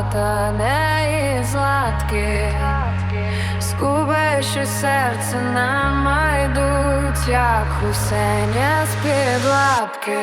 потане із латки, скубаючи серце нам майдуть, як гусеня з під лапки.